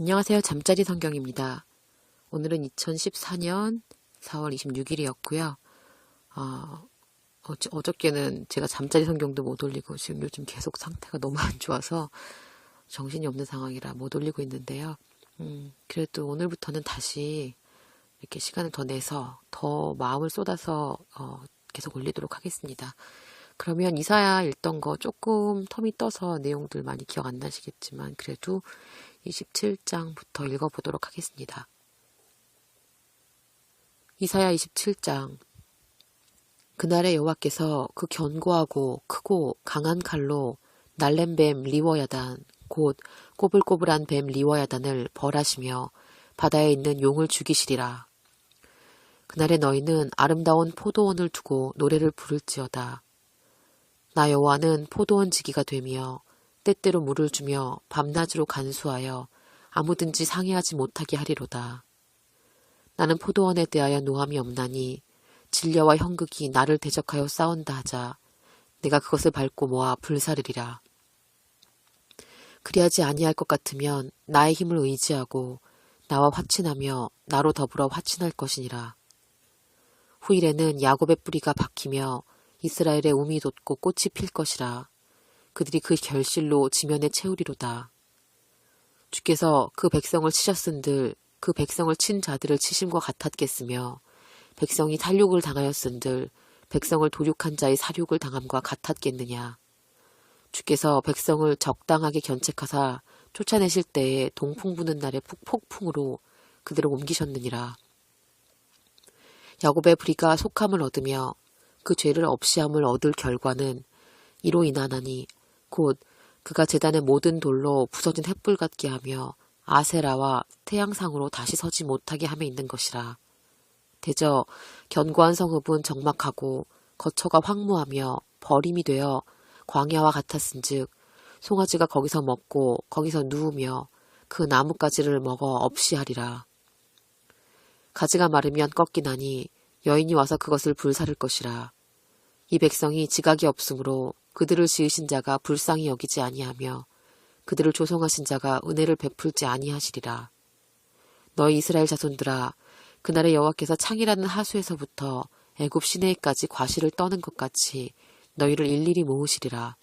안녕하세요. 잠자리 성경입니다. 오늘은 2014년 4월 26일이었고요. 어, 어저, 어저께는 제가 잠자리 성경도 못 올리고 지금 요즘 계속 상태가 너무 안 좋아서 정신이 없는 상황이라 못 올리고 있는데요. 음, 그래도 오늘부터는 다시 이렇게 시간을 더 내서 더 마음을 쏟아서 어, 계속 올리도록 하겠습니다. 그러면 이사야 읽던 거 조금 텀이 떠서 내용들 많이 기억 안 나시겠지만 그래도 27장부터 읽어보도록 하겠습니다. 이사야 27장 그날의 여호와께서 그 견고하고 크고 강한 칼로 날랜 뱀 리워야단 곧 꼬불꼬불한 뱀 리워야단을 벌하시며 바다에 있는 용을 죽이시리라. 그날에 너희는 아름다운 포도원을 두고 노래를 부를지어다. 나 여호와는 포도원 지기가 되며 때때로 물을 주며 밤낮으로 간수하여 아무든지 상해하지 못하게 하리로다. 나는 포도원에 대하여 노함이 없나니 진려와 형극이 나를 대적하여 싸운다 하자 내가 그것을 밟고 모아 불사르리라. 그리하지 아니할 것 같으면 나의 힘을 의지하고 나와 화친하며 나로 더불어 화친할 것이니라. 후일에는 야곱의 뿌리가 박히며 이스라엘의 움이 돋고 꽃이 필 것이라. 그들이 그 결실로 지면에 채우리로다. 주께서 그 백성을 치셨은들 그 백성을 친 자들을 치심과 같았겠으며 백성이 살육을 당하였은들 백성을 도륙한 자의 사륙을 당함과 같았겠느냐. 주께서 백성을 적당하게 견책하사 쫓아내실 때에 동풍 부는 날의 폭풍으로 그들을 옮기셨느니라. 야곱의 부리가 속함을 얻으며 그 죄를 없이함을 얻을 결과는 이로 인하나니 곧 그가 재단의 모든 돌로 부서진 횃불 같게 하며 아세라와 태양상으로 다시 서지 못하게 함에 있는 것이라. 대저 견고한 성읍은 적막하고 거처가 황무하며 버림이 되어 광야와 같았은즉 송아지가 거기서 먹고 거기서 누우며 그 나뭇가지를 먹어 없이 하리라. 가지가 마르면 꺾이나니 여인이 와서 그것을 불사를 것이라. 이 백성이 지각이 없으므로 그들을 지으신 자가 불쌍히 여기지 아니하며 그들을 조성하신 자가 은혜를 베풀지 아니하시리라. 너희 이스라엘 자손들아 그날의 여호와께서 창이라는 하수에서부터 애굽 시내에까지 과실을 떠는 것 같이 너희를 일일이 모으시리라.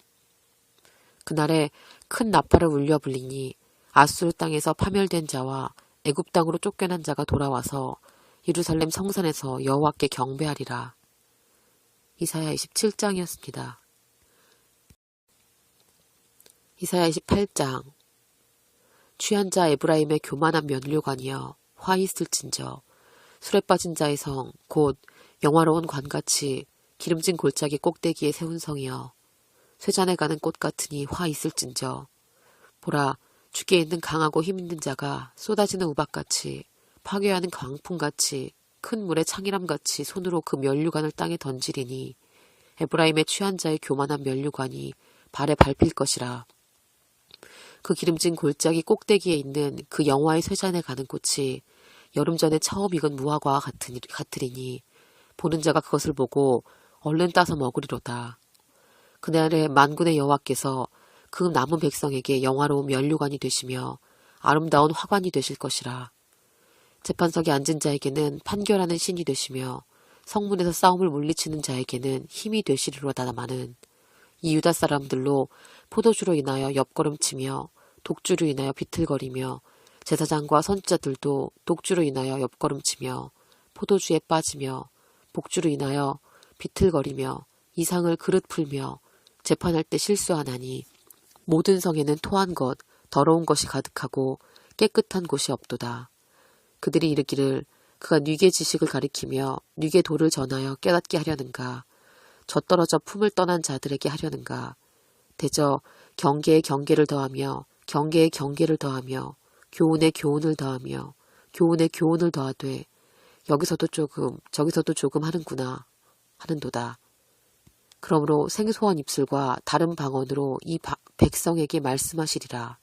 그날에 큰 나팔을 울려 불리니 아수르 땅에서 파멸된 자와 애굽 땅으로 쫓겨난 자가 돌아와서 예루살렘 성산에서 여호와께 경배하리라. 이사야 27장이었습니다. 이사야 28장 취한 자 에브라임의 교만한 면류관이여 화 있을진저 술에 빠진 자의 성 곧 영화로운 관같이 기름진 골짜기 꼭대기에 세운 성이여 쇠잔에 가는 꽃 같으니 화 있을진저 보라 죽게 있는 강하고 힘있는 자가 쏟아지는 우박같이 파괴하는 광풍같이 큰 물의 창이람같이 손으로 그 면류관을 땅에 던지리니 에브라임의 취한 자의 교만한 면류관이 발에 밟힐 것이라. 그 기름진 골짜기 꼭대기에 있는 그 영화의 쇠잔에 가는 꽃이 여름 전에 처음 익은 무화과와 같으리니 보는 자가 그것을 보고 얼른 따서 먹으리로다. 그날에 만군의 여호와께서 그 남은 백성에게 영화로운 면류관이 되시며 아름다운 화관이 되실 것이라. 재판석에 앉은 자에게는 판결하는 신이 되시며 성문에서 싸움을 물리치는 자에게는 힘이 되시리로다마는 이 유다 사람들로 포도주로 인하여 옆걸음치며 독주로 인하여 비틀거리며 제사장과 선지자들도 독주로 인하여 옆걸음치며 포도주에 빠지며 복주로 인하여 비틀거리며 이상을 그릇 풀며 재판할 때 실수하나니 모든 성에는 토한 것 더러운 것이 가득하고 깨끗한 곳이 없도다. 그들이 이르기를 그가 뉘게 지식을 가리키며 뉘게 도를 전하여 깨닫게 하려는가 젖떨어져 품을 떠난 자들에게 하려는가 대저 경계에 경계를 더하며 경계에 경계를 더하며 교훈에 교훈을 더하며 교훈에 교훈을 더하되 여기서도 조금 저기서도 조금 하는구나 하는도다. 그러므로 생소한 입술과 다른 방언으로 이 백성에게 말씀하시리라.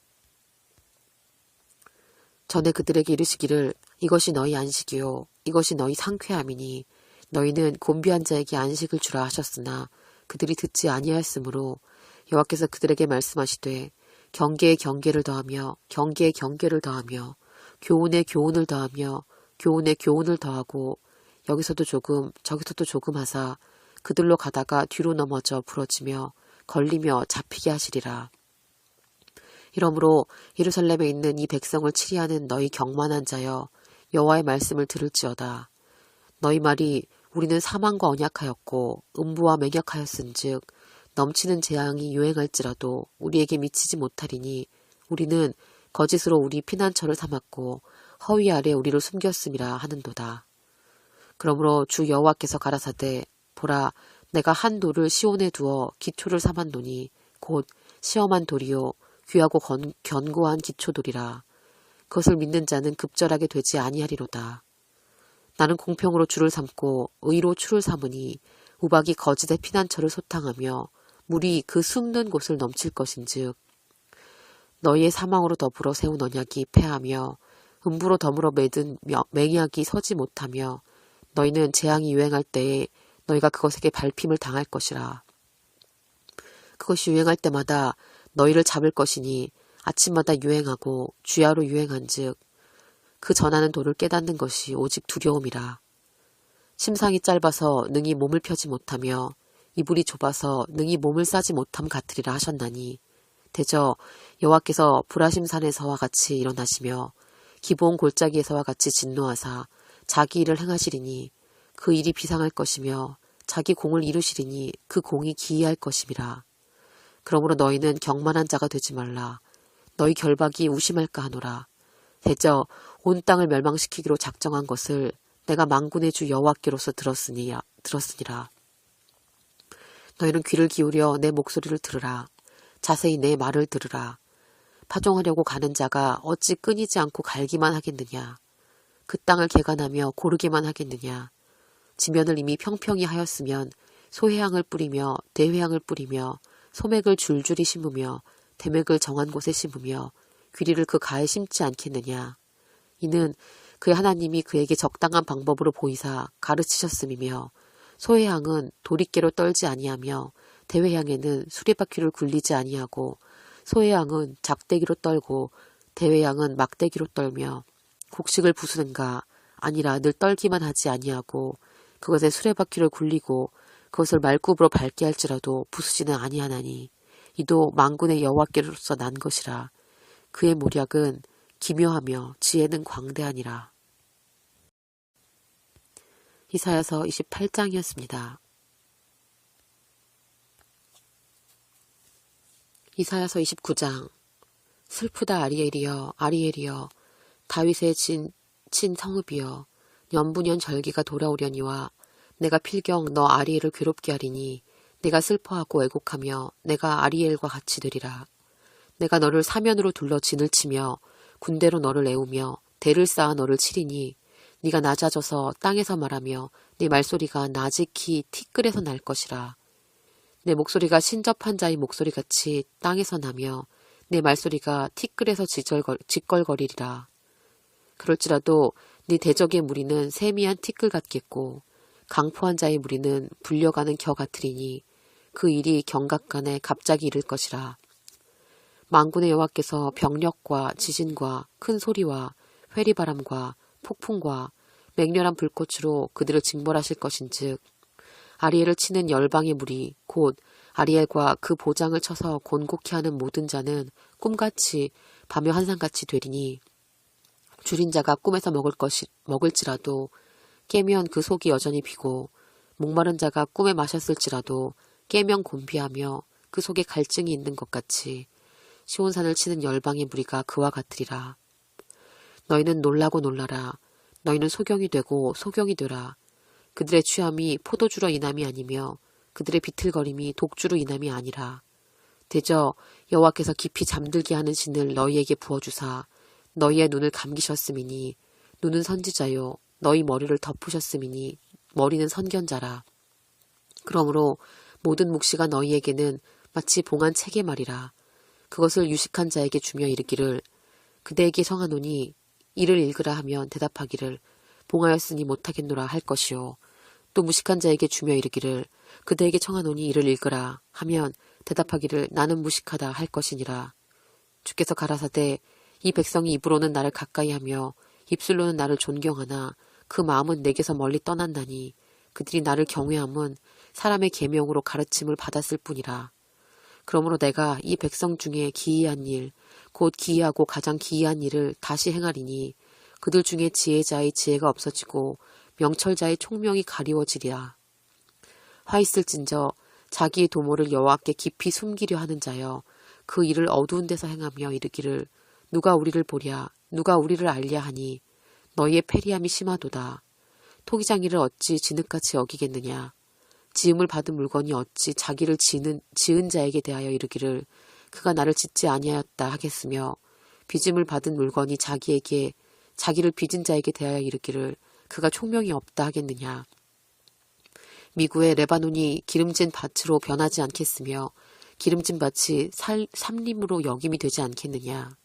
전에 그들에게 이르시기를 이것이 너희 안식이요 이것이 너희 상쾌함이니 너희는 곤비한 자에게 안식을 주라 하셨으나 그들이 듣지 아니하였으므로 여호와께서 그들에게 말씀하시되 경계에 경계를 더하며 경계에 경계를 더하며 교훈에 교훈을 더하며 교훈에 교훈을 더하고 여기서도 조금 저기서도 조금 하사 그들로 가다가 뒤로 넘어져 부러지며 걸리며 잡히게 하시리라. 이러므로 예루살렘에 있는 이 백성을 치리하는 너희 경만한 자여 여호와의 말씀을 들을지어다. 너희 말이 우리는 사망과 언약하였고 음부와 맹약하였은즉 넘치는 재앙이 유행할지라도 우리에게 미치지 못하리니 우리는 거짓으로 우리 피난처를 삼았고 허위 아래 우리를 숨겼음이라 하는도다. 그러므로 주 여호와께서 가라사대 보라 내가 한 돌을 시온에 두어 기초를 삼았노니 곧 시험한 돌이요 귀하고 건, 견고한 기초돌이라 그것을 믿는 자는 급절하게 되지 아니하리로다. 나는 공평으로 줄을 삼고 의로 추를 삼으니 우박이 거짓의 피난처를 소탕하며 물이 그 숨는 곳을 넘칠 것인즉 너희의 사망으로 더불어 세운 언약이 패하며 음부로 더불어 맺은 맹약이 서지 못하며 너희는 재앙이 유행할 때에 너희가 그것에게 밟힘을 당할 것이라. 그것이 유행할 때마다 너희를 잡을 것이니 아침마다 유행하고 주야로 유행한즉 그 전하는 도를 깨닫는 것이 오직 두려움이라. 심상이 짧아서 능히 몸을 펴지 못하며 이불이 좁아서 능히 몸을 싸지 못함 같으리라 하셨나니 대저 여호와께서 불하심산에서와 같이 일어나시며 기본 골짜기에서와 같이 진노하사 자기 일을 행하시리니 그 일이 비상할 것이며 자기 공을 이루시리니 그 공이 기이할 것임이라. 그러므로 너희는 경만한 자가 되지 말라. 너희 결박이 우심할까 하노라. 대저 온 땅을 멸망시키기로 작정한 것을 내가 망군의 주 여호와께로서 들었으니 들었으니라. 너희는 귀를 기울여 내 목소리를 들으라. 자세히 내 말을 들으라. 파종하려고 가는 자가 어찌 끊이지 않고 갈기만 하겠느냐. 그 땅을 개간하며 고르기만 하겠느냐. 지면을 이미 평평히 하였으면 소해향을 뿌리며 대회향을 뿌리며 소맥을 줄줄이 심으며 대맥을 정한 곳에 심으며 귀리를 그 가에 심지 않겠느냐. 이는 그의 하나님이 그에게 적당한 방법으로 보이사 가르치셨음이며 소해향은 도리깨로 떨지 아니하며 대회향에는 수레바퀴를 굴리지 아니하고 소해향은 작대기로 떨고 대회향은 막대기로 떨며 곡식을 부수는가 아니라 늘 떨기만 하지 아니하고 그것에 수레바퀴를 굴리고 그것을 말굽으로 밟게 할지라도 부수지는 아니하나니 이도 망군의 여호와께로서 난 것이라. 그의 모략은 기묘하며 지혜는 광대하니라. 이사야서 28장이었습니다. 이사야서 29장 슬프다 아리엘이여 아리엘이여 다윗의 진, 친 성읍이여 연분연 절기가 돌아오려니와 내가 필경 너 아리엘을 괴롭게 하리니 내가 슬퍼하고 애곡하며 내가 아리엘과 같이 되리라. 내가 너를 사면으로 둘러 진을 치며 군대로 너를 애우며 대를 쌓아 너를 치리니 네가 낮아져서 땅에서 말하며 네 말소리가 나직히 티끌에서 날 것이라. 내 목소리가 신접한 자의 목소리같이 땅에서 나며 내 말소리가 티끌에서 지절걸, 짓걸거리리라. 그럴지라도 네 대적의 무리는 세미한 티끌 같겠고 강포한 자의 무리는 불려가는 겨 같으리니 그 일이 경각간에 갑자기 이를 것이라. 망군의 여호와께서 병력과 지진과 큰 소리와 회리바람과 폭풍과 맹렬한 불꽃으로 그들을 징벌하실 것인즉 아리엘을 치는 열방의 무리 곧 아리엘과 그 보장을 쳐서 곤곡해 하는 모든 자는 꿈같이 밤의 환상같이 되리니 줄인 자가 꿈에서 먹을 것이 먹을지라도 깨면 그 속이 여전히 비고 목마른 자가 꿈에 마셨을지라도 깨면 곤비하며 그 속에 갈증이 있는 것 같이 시온산을 치는 열방의 무리가 그와 같으리라. 너희는 놀라고 놀라라. 너희는 소경이 되고 소경이 되라. 그들의 취함이 포도주로 인함이 아니며 그들의 비틀거림이 독주로 인함이 아니라 대저 여호와께서 깊이 잠들게 하는 신을 너희에게 부어주사 너희의 눈을 감기셨음이니 눈은 선지자요 너희 머리를 덮으셨음이니 머리는 선견자라 그러므로 모든 묵시가 너희에게는 마치 봉한 책의 말이라 그것을 유식한 자에게 주며 이르기를 그대에게 성하노니 이를 읽으라 하면 대답하기를 봉하였으니 못하겠노라 할 것이요 또 무식한 자에게 주며 이르기를 그대에게 청하노니 이를 읽으라 하면 대답하기를 나는 무식하다 할 것이니라. 주께서 가라사대 이 백성이 입으로는 나를 가까이 하며 입술로는 나를 존경하나 그 마음은 내게서 멀리 떠난다니 그들이 나를 경외함은 사람의 계명으로 가르침을 받았을 뿐이라. 그러므로 내가 이 백성 중에 기이한 일, 곧 기이하고 가장 기이한 일을 다시 행하리니 그들 중에 지혜자의 지혜가 없어지고 명철자의 총명이 가리워지리라. 화 있을진저 자기의 도모를 여호와께 깊이 숨기려 하는 자여 그 일을 어두운 데서 행하며 이르기를 누가 우리를 보랴 누가 우리를 알랴 하니 너희의 패리함이 심하도다. 토기장이를 어찌 진흙같이 여기겠느냐. 지음을 받은 물건이 어찌 자기를 지는, 지은 자에게 대하여 이르기를 그가 나를 짓지 아니하였다 하겠으며 빚음을 받은 물건이 자기에게 자기를 빚은 자에게 대하여 이르기를 그가 총명이 없다 하겠느냐. 미구의 레바논이 기름진 밭으로 변하지 않겠으며 기름진 밭이 살, 삼림으로 역임이 되지 않겠느냐.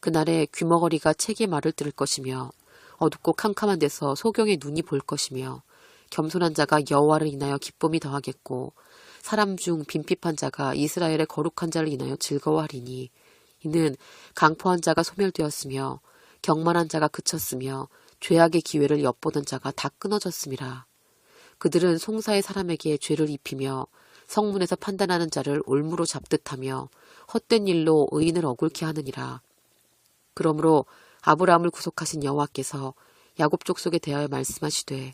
그날에 귀머거리가 책의 말을 들을 것이며 어둡고 캄캄한 데서 소경의 눈이 볼 것이며 겸손한 자가 여호와를 인하여 기쁨이 더하겠고 사람 중 빈핍한 자가 이스라엘의 거룩한 자를 인하여 즐거워하리니 이는 강포한 자가 소멸되었으며 경만한 자가 그쳤으며 죄악의 기회를 엿보던 자가 다 끊어졌음이라. 그들은 송사의 사람에게 죄를 입히며 성문에서 판단하는 자를 올무로 잡듯하며 헛된 일로 의인을 억울케 하느니라. 그러므로 아브라함을 구속하신 여호와께서 야곱 족속에 대하여 말씀하시되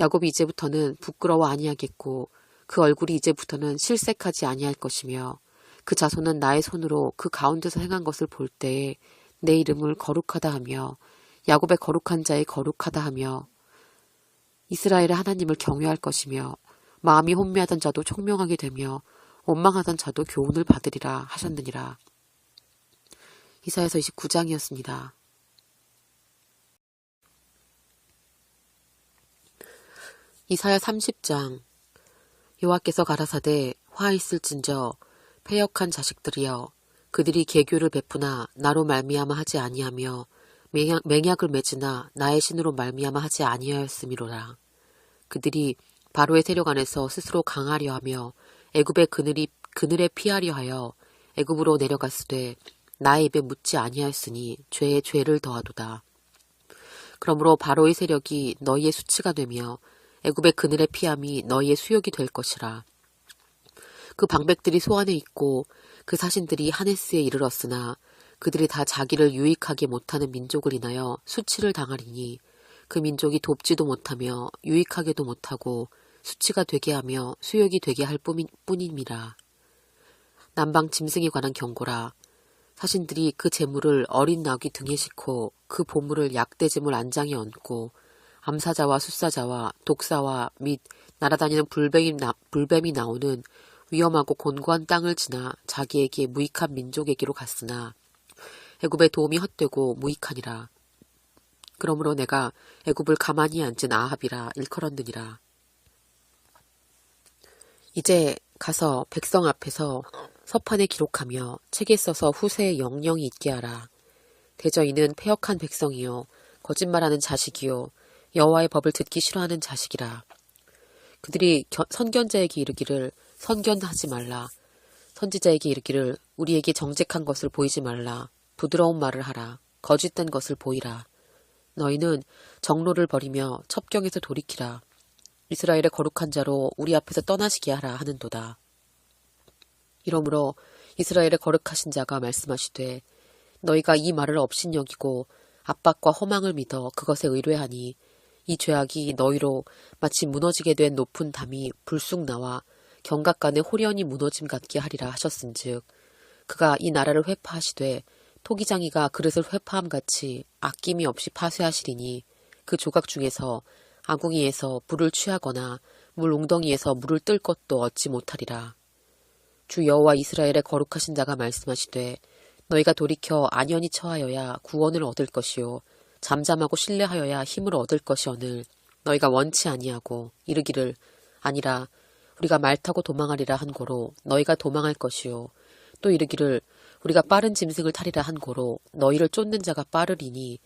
야곱이 이제부터는 부끄러워 아니하겠고 그 얼굴이 이제부터는 실색하지 아니할 것이며 그 자손은 나의 손으로 그 가운데서 행한 것을 볼 때에 내 이름을 거룩하다 하며 야곱의 거룩한 자의 거룩하다 하며 이스라엘의 하나님을 경외할 것이며 마음이 혼미하던 자도 총명하게 되며 원망하던 자도 교훈을 받으리라 하셨느니라. 이사에서 29장이었습니다. 이사야 30장 여호와께서 가라사대 화 있을진저 패역한 자식들이여 그들이 개교를 베푸나 나로 말미암아 하지 아니하며 맹약, 맹약 을 맺으나 나의 신으로 말미암아 하지 아니하였음이로라 그들이 바로의 세력 안에서 스스로 강하려 하며 애굽의 그늘이 그늘에 피하려 하여 애굽으로 내려갔으되 나의 입에 묻지 아니하였으니 죄에 죄를 더하도다. 그러므로 바로의 세력이 너희의 수치가 되며 애굽의 그늘의 피함이 너희의 수욕이 될 것이라. 그 방백들이 소안에 있고 그 사신들이 하네스에 이르렀으나 그들이 다 자기를 유익하게 못하는 민족을 인하여 수치를 당하리니 그 민족이 돕지도 못하며 유익하게도 못하고 수치가 되게 하며 수욕이 되게 할 뿐입니다. 남방 짐승에 관한 경고라. 사신들이 그 재물을 어린 낙이 등에 싣고 그 보물을 약대재물 안장에 얹고 암사자와 숫사자와 독사와 및 날아다니는 불뱀이, 나, 불뱀이 나오는 위험하고 곤고한 땅을 지나 자기에게 무익한 민족에게로 갔으나 애굽의 도움이 헛되고 무익하니라. 그러므로 내가 애굽을 가만히 앉은 아합이라 일컬었느니라. 이제 가서 백성 앞에서 서판에 기록하며 책에 써서 후세에 영영이 있게 하라. 대저 이는 폐역한 백성이요 거짓말하는 자식이요 여호와의 법을 듣기 싫어하는 자식이라. 그들이 겨, 선견자에게 이르기를 선견하지 말라. 선지자에게 이르기를 우리에게 정직한 것을 보이지 말라. 부드러운 말을 하라. 거짓된 것을 보이라. 너희는 정로를 버리며 첩경에서 돌이키라. 이스라엘의 거룩한 자로 우리 앞에서 떠나시게 하라 하는도다. 이러므로 이스라엘의 거룩하신 자가 말씀하시되 너희가 이 말을 업신여기고 압박과 허망을 믿어 그것에 의뢰하니 이 죄악이 너희로 마치 무너지게 된 높은 담이 불쑥 나와 경각 간에 호련히 무너짐 같게 하리라 하셨은즉 그가 이 나라를 회파하시되 토기장이가 그릇을 회파함 같이 아낌이 없이 파쇄하시리니 그 조각 중에서 아궁이에서 물을 취하거나 물 웅덩이에서 물을 뜰 것도 얻지 못하리라. 주 여호와 이스라엘의 거룩하신 자가 말씀하시되 너희가 돌이켜 안연히 처하여야 구원을 얻을 것이요 잠잠하고 신뢰하여야 힘을 얻을 것이오늘 너희가 원치 아니하고 이르기를 아니라 우리가 말 타고 도망하리라 한 고로 너희가 도망할 것이요. 또 이르기를 우리가 빠른 짐승을 타리라 한 고로 너희를 쫓는 자가 빠르리니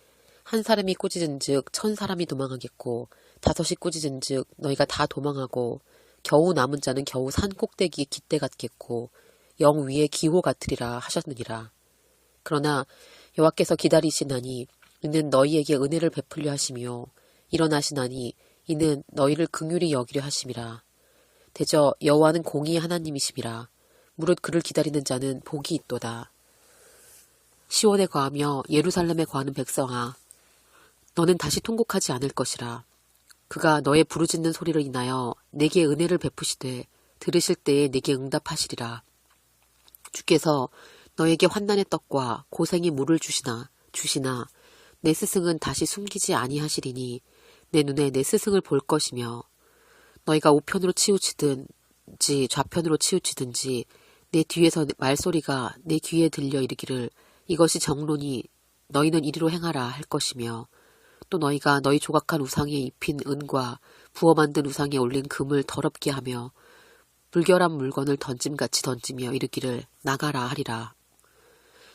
한 사람이 꾸짖은즉 천 사람이 도망하겠고 다섯이 꾸짖은즉 너희가 다 도망하고 겨우 남은 자는 겨우 산 꼭대기에 깃대 같겠고 영 위에 기호 같으리라 하셨느니라. 그러나 여호와께서 기다리시나니 이는 너희에게 은혜를 베풀려 하시며 일어나시나니 이는 너희를 긍휼히 여기려 하심이라. 대저 여호와는 공의의 하나님이심이라. 무릇 그를 기다리는 자는 복이 있도다. 시온에 거하며 예루살렘에 거하는 백성아, 너는 다시 통곡하지 않을 것이라. 그가 너의 부르짖는 소리를 인하여 내게 은혜를 베푸시되 들으실 때에 내게 응답하시리라. 주께서 너에게 환난의 떡과 고생의 물을 주시나 주시나 내 스승은 다시 숨기지 아니하시리니 내 눈에 내 스승을 볼 것이며 너희가 우편으로 치우치든지 좌편으로 치우치든지 내 뒤에서 말소리가 내 귀에 들려 이르기를 이것이 정론이 너희는 이리로 행하라 할 것이며 또 너희가 너희 조각한 우상에 입힌 은과 부어 만든 우상에 올린 금을 더럽게 하며 불결한 물건을 던짐같이 던지며 이르기를 나가라 하리라.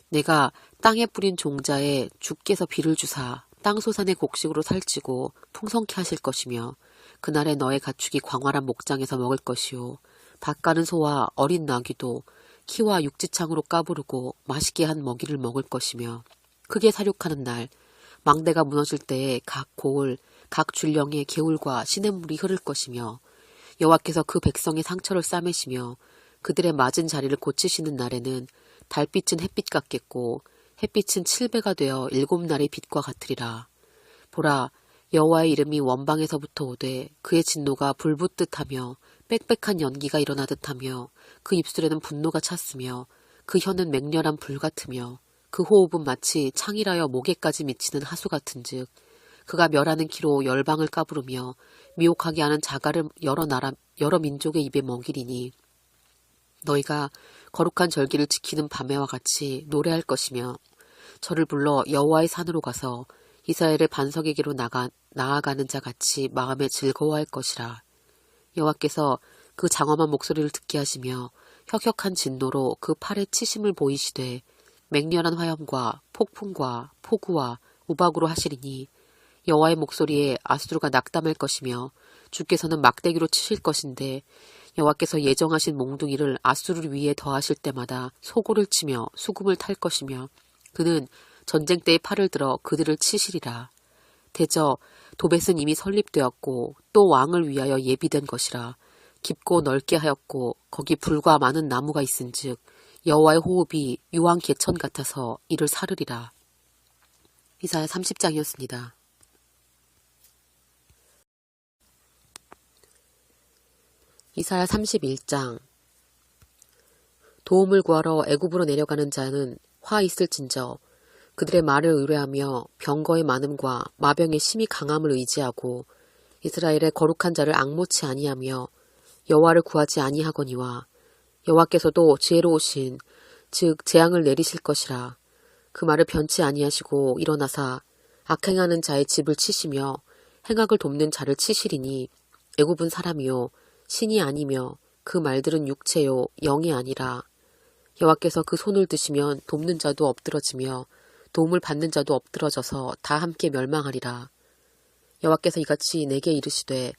내가 땅에 뿌린 종자에 주께서 비를 주사 땅 소산의 곡식으로 살찌고 풍성케 하실 것이며 그날에 너의 가축이 광활한 목장에서 먹을 것이요. 밭가는 소와 어린 나귀도 키와 육지창으로 까부르고 맛있게 한 먹이를 먹을 것이며 크게 사육하는 날 망대가 무너질 때에 각 고을 각 줄령에 개울과 시냇물이 흐를 것이며 여호와께서 그 백성의 상처를 싸매시며 그들의 맞은 자리를 고치시는 날에는 달빛은 햇빛 같겠고 햇빛은 칠배가 되어 일곱 날의 빛과 같으리라. 보라, 여호와의 이름이 원방에서부터 오되 그의 진노가 불붙듯하며 빽빽한 연기가 일어나듯하며 그 입술에는 분노가 찼으며 그 혀는 맹렬한 불 같으며 그 호흡은 마치 창이라여 목에까지 미치는 하수 같은즉 그가 멸하는 키로 열방을 까부르며 미혹하게 하는 자갈을 여러 나라 여러 민족의 입에 먹이리니 너희가 거룩한 절기를 지키는 밤에와 같이 노래할 것이며 저를 불러 여호와의 산으로 가서 이스라엘의 반석에게로 나가 나아가는 자 같이 마음에 즐거워할 것이라. 여호와께서 그 장엄한 목소리를 듣게 하시며 혁혁한 진노로 그 팔에 치심을 보이시되 맹렬한 화염과 폭풍과 폭우와 우박으로 하시리니 여호와의 목소리에 아수르가 낙담할 것이며 주께서는 막대기로 치실 것인데 여호와께서 예정하신 몽둥이를 아수르 위에 더하실 때마다 소고를 치며 수금을 탈 것이며 그는 전쟁 때에 팔을 들어 그들을 치시리라. 대저 도벳은 이미 설립되었고 또 왕을 위하여 예비된 것이라. 깊고 넓게 하였고 거기 불과 많은 나무가 있은즉 여호와의 호흡이 유황 개천 같아서 이를 사르리라. 이사야 30장이었습니다. 이사야 31장. 도움을 구하러 애굽으로 내려가는 자는 화 있을진저. 그들의 말을 의뢰하며 병거의 많음과 마병의 심히 강함을 의지하고 이스라엘의 거룩한 자를 악모치 아니하며 여호와를 구하지 아니하거니와 여호와께서도 지혜로우신 즉 재앙을 내리실 것이라. 그 말을 변치 아니하시고 일어나사 악행하는 자의 집을 치시며 행악을 돕는 자를 치시리니 애굽은 사람이요 신이 아니며 그 말들은 육체요 영이 아니라 여호와께서 그 손을 드시면 돕는 자도 엎드러지며 도움을 받는 자도 엎드러져서 다 함께 멸망하리라. 여호와께서 이같이 내게 이르시되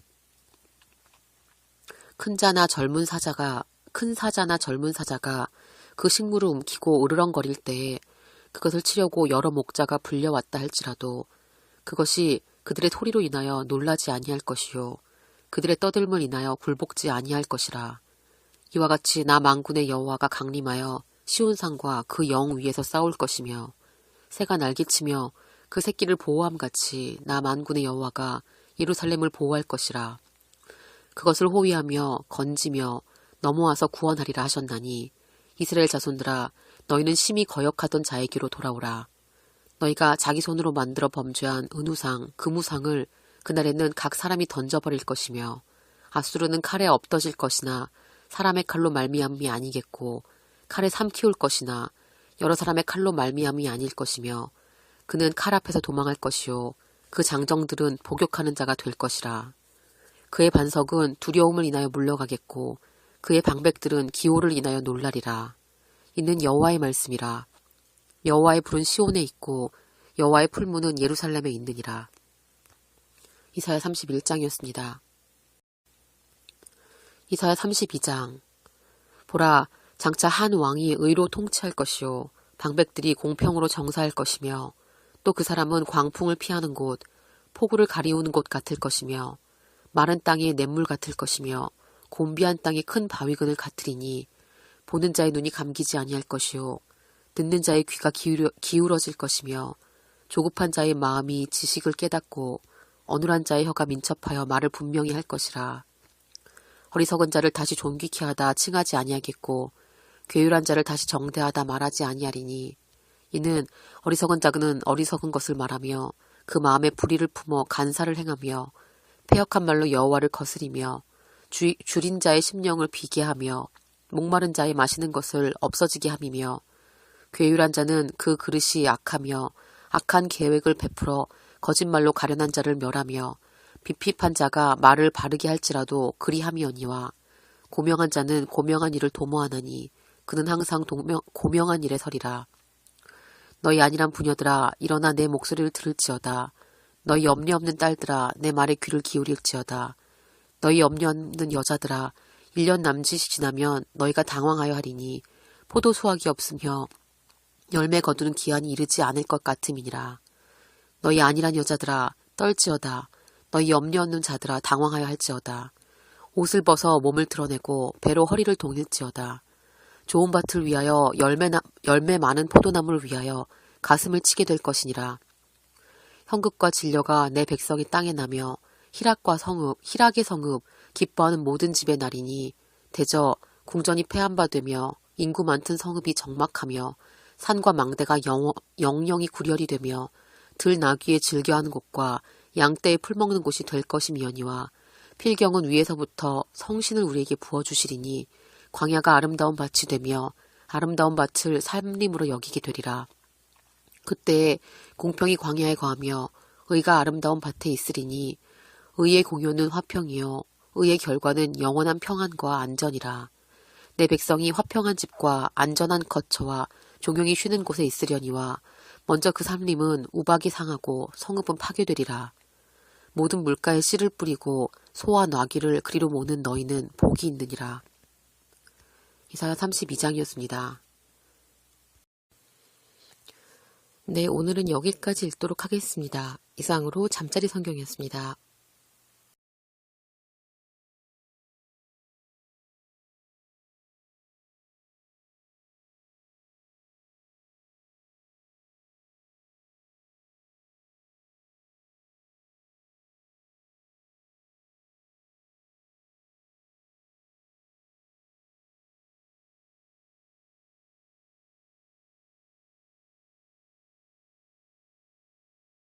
큰 자나 젊은 사자가 큰 사자나 젊은 사자가 그 식물을 움키고 으르렁거릴 때에 그것을 치려고 여러 목자가 불려왔다 할지라도 그것이 그들의 소리로 인하여 놀라지 아니할 것이요 그들의 떠들물 인하여 굴복지 아니할 것이라. 이와 같이 나 망군의 여호와가 강림하여 시온산과 그 영 위에서 싸울 것이며 새가 날개치며 그 새끼를 보호함 같이 나 만군의 여호와가 예루살렘을 보호할 것이라. 그것을 호위하며 건지며 넘어와서 구원하리라 하셨나니 이스라엘 자손들아 너희는 심히 거역하던 자에게로 돌아오라. 너희가 자기 손으로 만들어 범죄한 은우상, 금우상을 그날에는 각 사람이 던져버릴 것이며 아수르는 칼에 엎어질 것이나 사람의 칼로 말미암이 아니겠고 칼에 삼키울 것이나 여러 사람의 칼로 말미암이 아닐 것이며 그는 칼 앞에서 도망할 것이요 그 장정들은 복역하는 자가 될 것이라. 그의 반석은 두려움을 인하여 물러가겠고 그의 방백들은 기호를 인하여 놀라리라. 이는 여호와의 말씀이라. 여호와의 불은 시온에 있고 여호와의 풀무는 예루살렘에 있느니라 이사야 31장이었습니다. 이사야 32장 보라 장차 한 왕이 의로 통치할 것이요 방백들이 공평으로 정사할 것이며 또 그 사람은 광풍을 피하는 곳, 폭우를 가리우는 곳 같을 것이며 마른 땅의 냇물 같을 것이며 곤비한 땅의 큰 바위근을 같으리니 보는 자의 눈이 감기지 아니할 것이요 듣는 자의 귀가 기울여, 기울어질 것이며 조급한 자의 마음이 지식을 깨닫고 어눌한 자의 혀가 민첩하여 말을 분명히 할 것이라. 어리석은 자를 다시 존귀케 하다 칭하지 아니하겠고 괴율한 자를 다시 정대하다 말하지 아니하리니. 이는 어리석은 자는 어리석은 것을 말하며 그 마음에 불의를 품어 간사를 행하며 폐역한 말로 여호와를 거스리며 주, 줄인 자의 심령을 비게 하며 목마른 자의 마시는 것을 없어지게 함이며 괴율한 자는 그 그릇이 악하며 악한 계획을 베풀어 거짓말로 가련한 자를 멸하며 비핍한 자가 말을 바르게 할지라도 그리함이오니와 고명한 자는 고명한 일을 도모하나니 그는 항상 동명, 고명한 일에 서리라. 너희 아니란 부녀들아 일어나 내 목소리를 들을지어다. 너희 염려 없는 딸들아 내 말에 귀를 기울일지어다. 너희 염려 없는 여자들아 1년 남짓이 지나면 너희가 당황하여 하리니 포도 수확이 없으며 열매 거두는 기한이 이르지 않을 것 같음이니라. 너희 아니란 여자들아 떨지어다. 너희 염려 없는 자들아 당황하여 할지어다. 옷을 벗어 몸을 드러내고 배로 허리를 동일지어다. 좋은 밭을 위하여 열매, 나, 열매 많은 포도나무를 위하여 가슴을 치게 될 것이니라. 현급과 진려가 내 백성이 땅에 나며 희락과 성읍, 희락의 성읍, 기뻐하는 모든 집의 날이니 대저 궁전이 폐한바되며 인구 많던 성읍이 적막하며 산과 망대가 영, 영영이 구렬이 되며 들 나귀에 즐겨하는 곳과 양떼에 풀 먹는 곳이 될 것이미여니와 필경은 위에서부터 성신을 우리에게 부어주시리니 광야가 아름다운 밭이 되며 아름다운 밭을 삶림으로 여기게 되리라. 그때 공평이 광야에 거하며 의가 아름다운 밭에 있으리니 의의 공효는 화평이요 의의 결과는 영원한 평안과 안전이라. 내 백성이 화평한 집과 안전한 거처와 종용이 쉬는 곳에 있으려니와 먼저 그 삼림은 우박이 상하고 성읍은 파괴되리라. 모든 물가에 씨를 뿌리고 소와 나귀를 그리로 모는 너희는 복이 있느니라. 이사야 32장이었습니다. 네, 오늘은 여기까지 읽도록 하겠습니다. 이상으로 잠자리 성경이었습니다.